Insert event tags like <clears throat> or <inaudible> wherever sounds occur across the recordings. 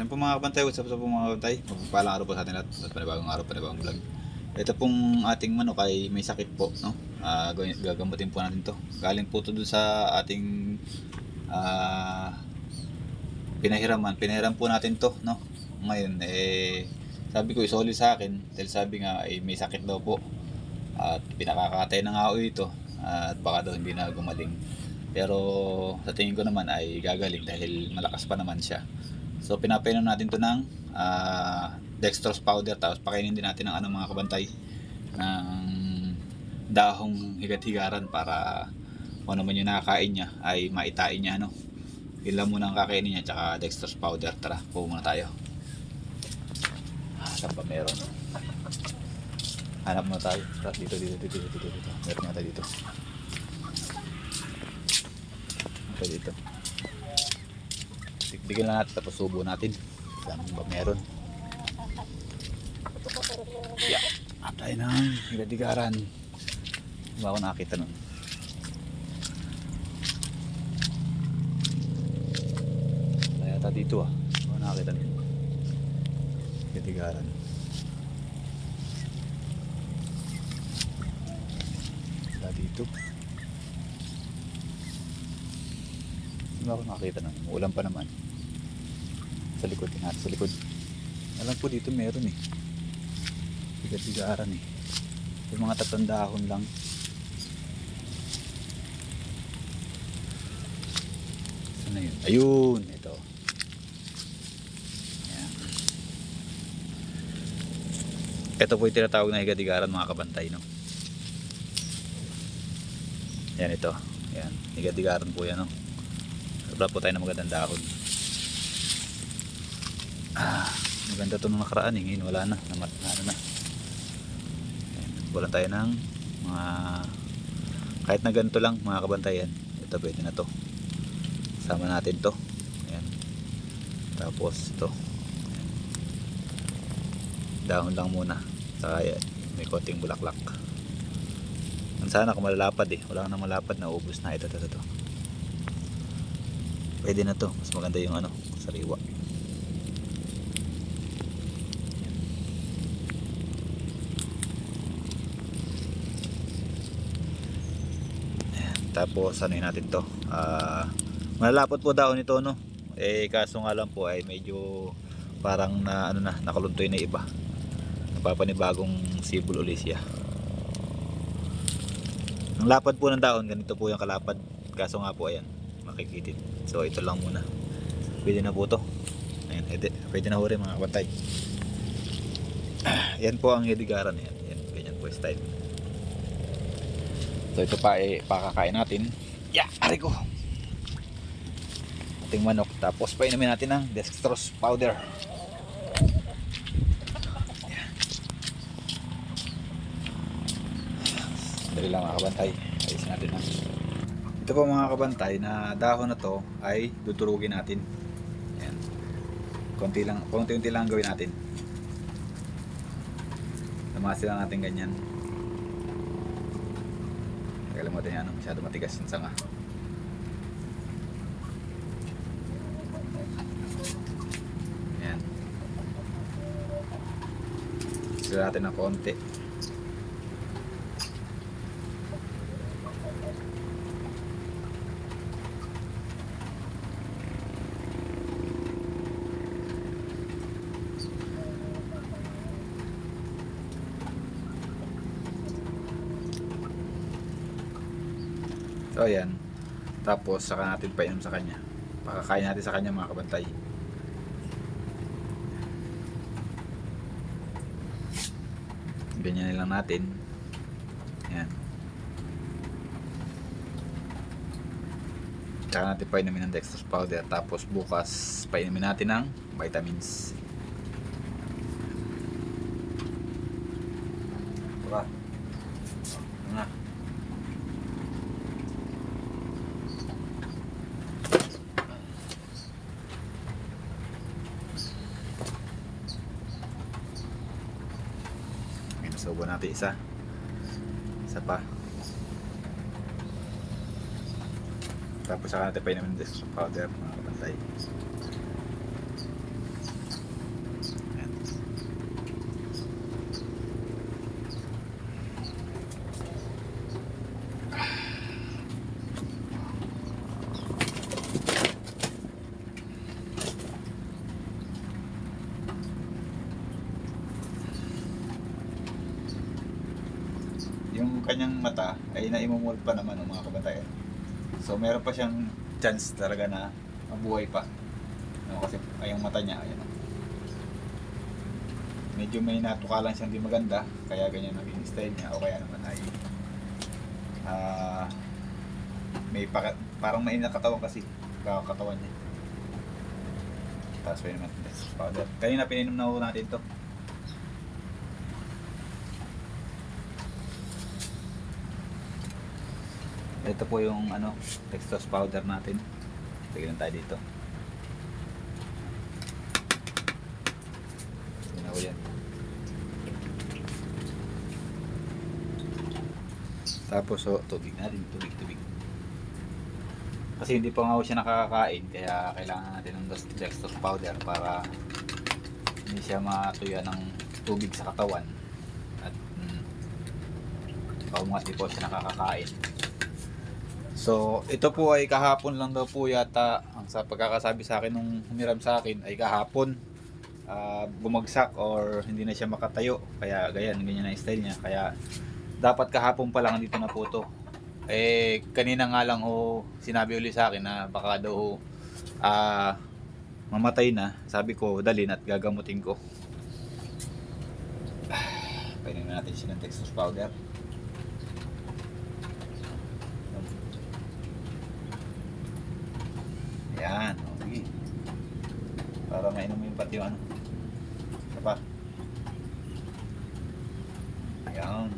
Yun po mga kabantay, what's up sa po mga kabantay? Mapagpalang araw po sa atin lahat. At panibagong araw, panibagong vlog. Ito pong ating manok ay may sakit po, no? Gawin- gagamutin po natin to. Galing po to dun sa ating ah, pinahiraman. Pinahiram po natin to, no? Ngayon, eh, sabi ko isoli sa akin dahil sabi nga ay may sakit daw po. At pinakakatay na nga ako ito. At baka daw hindi na gumaling. Pero sa tingin ko naman ay gagaling dahil malakas pa naman siya. So pinapainom natin to ng ah, dextrose powder tapos pakainin din natin ng ano mga kabantay ng dahong higat-higaran para kung ano man yung nakakain niya ay maitain niya ano. Lang muna ang kakainin niya tsaka dextrose powder. Tara, po muna tayo. Ah, saan pa meron? Hanap muna tayo. Tara, dito, dito, dito, dito, dito, dito. Meron nga tayo dito. Ito dito. Tignan lang natin tapos subo natin. Saan ba meron? Yeah. Hanap tayo ng higadigaran. Hindi ako nakakita nun? Wala yata dito ah. Hindi ako nakakita nun? Higadigaran. Wala dito. Ba ako nakakita nun? Ulan pa naman. Sa likod. Tingnan natin sa likod. Alam po dito meron eh. Bigat-bigaran eh. Yung mga tatlong dahon lang. Na yun? Ayun! Ito. Ayan. Ito po yung tinatawag na higadigaran mga kabantay, no? Yan ito. Yan. Higadigaran po yan, no? Wala po tayo ng magandang dahon. Ah, maganda to nung nakaraan eh. Ngayon wala na. Namat na ano na. Wala tayo ng mga kahit na ganito lang mga kabantayan. Ito pwede na to. Sama natin to. Ayan. Tapos ito. Dahon lang muna. Saka ayan, may konting bulaklak. Sana kung malalapad eh. Wala nang malapad na ubos na ito, ito, ito. Pwede na to. Mas maganda yung ano, sariwa. Ayan. Tapos ano natin to? Ah, malalapot po daw nito no. Eh kaso nga lang po ay medyo parang na ano na nakaluntoy na iba. Napapanibagong sibol uli siya. Ang lapad po ng daon, ganito po yung kalapad. Kaso nga po ayan, makikitid. So ito lang muna. Pwede na po to. Ayan, edi, pwede na rin mga kabantay. <clears throat> Yan po ang hedigaran yan. Yan, ganyan po yung style. So ito pa eh, pakakain natin. Yeah, ari ko. Ating manok. Tapos painumin natin ng dextrose powder. Yan. Dali lang mga kabantay. Ayusin natin na. Ito po mga kabantay na dahon na to ay dudurugin natin. Yan. Konti lang, konti-unti lang ang gawin natin. Namasi lang natin ganyan. Kalimutan niya ano, masyado matigas yung sanga. Yan. Sila natin ng konti. So ayan. Tapos saka natin painom sa kanya. Pakakain natin sa kanya mga kabantay. Ganyan lang natin. Ayan. Tsaka natin painumin ng dextrose powder. Tapos bukas painumin natin ng vitamins. Tara. Ano na? Ayan, subo natin isa. Isa pa. Tapos saka natin pa naman ng powder mga kapantay. yung kanyang mata ay naimumul pa naman ng mga kabataan. So meron pa siyang chance talaga na mabuhay pa. Ano, kasi ay yung mata niya, ayan. Medyo may natukalan siyang di maganda, kaya ganyan naging style niya o kaya naman ay ah may paka, parang may nakatawan kasi kakatawan niya. Tapos pwede test powder. Kanina pininom na natin to. Ito po yung ano, Textos powder natin. Tignan tayo dito. Tignan ko. Tapos so, tubig natin, tubig, tubig. Kasi hindi pa nga siya nakakakain, kaya kailangan natin ng dextrose powder para hindi siya matuya ng tubig sa katawan. At mm, paumangat di po siya nakakakain. So, ito po ay kahapon lang daw po yata ang sa pagkakasabi sa akin nung humiram sa akin ay kahapon ah, bumagsak or hindi na siya makatayo. Kaya ganyan, ganyan na style niya. Kaya dapat kahapon pa lang dito na po to. Eh, kanina nga lang ho, sinabi uli sa akin na baka daw ho, ah, mamatay na. Sabi ko, dalin at gagamutin ko. <sighs> Pwede na natin siya ng Texas powder. Yan, o, sige. Para mo yung ano. Isa pa. Yan.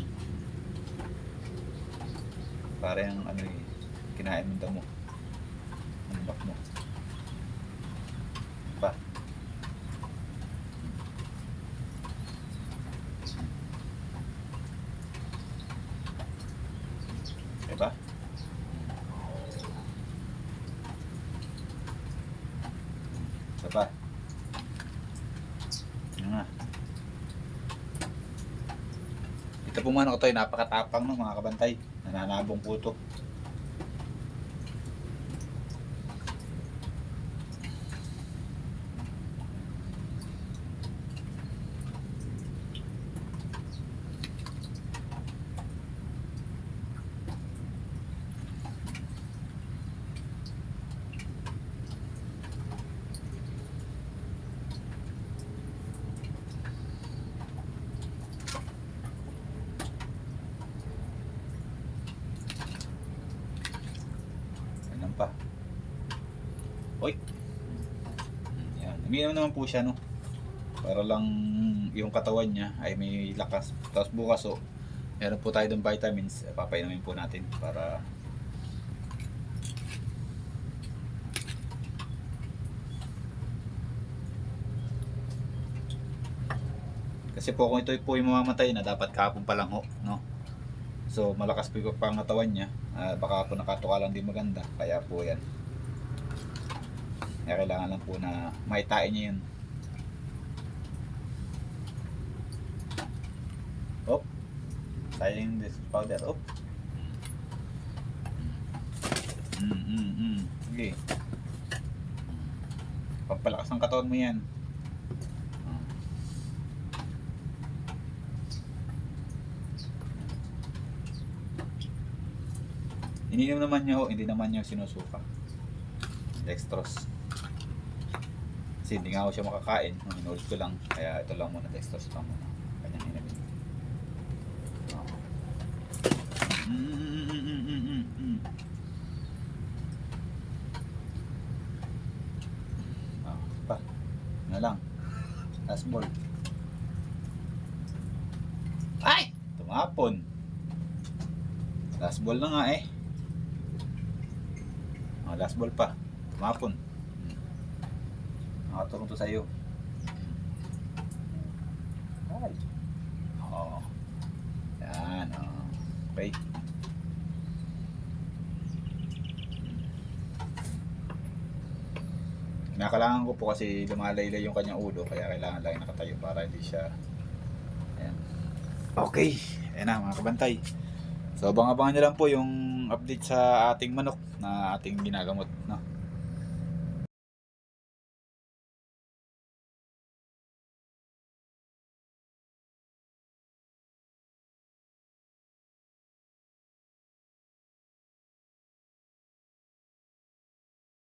Para yung ano eh, kinain mo damo. Ang bak mo. Pa. Diba? Isa nga. Ito po mga to ay napakatapang ng mga kabantay. Nananabong po. Ganun pa. Uy! Yan. Umiinom naman po siya, no? Para lang yung katawan niya ay may lakas. Tapos bukas, oh, meron po tayo ng vitamins. Eh, Papainumin po natin para Kasi po kung ito po yung mamamatay na dapat kahapon pa lang ho, no? So malakas po yung pangatawan niya. Ah, baka po nakatukalan din maganda. Kaya po yan. Kaya kailangan lang po na maitain niya yun. Op. Sayang this powder. Op. Mm, mm, mm. Sige. Pampalakas ang katawan mo yan. Ininom naman niya ho, hindi naman niya sinusuka. Dextrose. Kasi hindi nga ako siya makakain. Inulit ko lang. Kaya ito lang muna, dextrose lang muna. Kanyang inamin. Oh. Mm, mm. Na lang. Last ball. Ay! Tumapon. Last ball na nga eh. Oh, last ball pa. Tumapon. Nakatulong to sa iyo. Ay. Oo. Yan. Oh. Okay. Kinakailangan ko po kasi lumalaylay yung kanyang ulo kaya kailangan lang nakatayo para hindi siya Ayan. Okay. Ayan na mga kabantay. So abang-abangan nyo lang po yung update sa ating manok na ating ginagamot. No?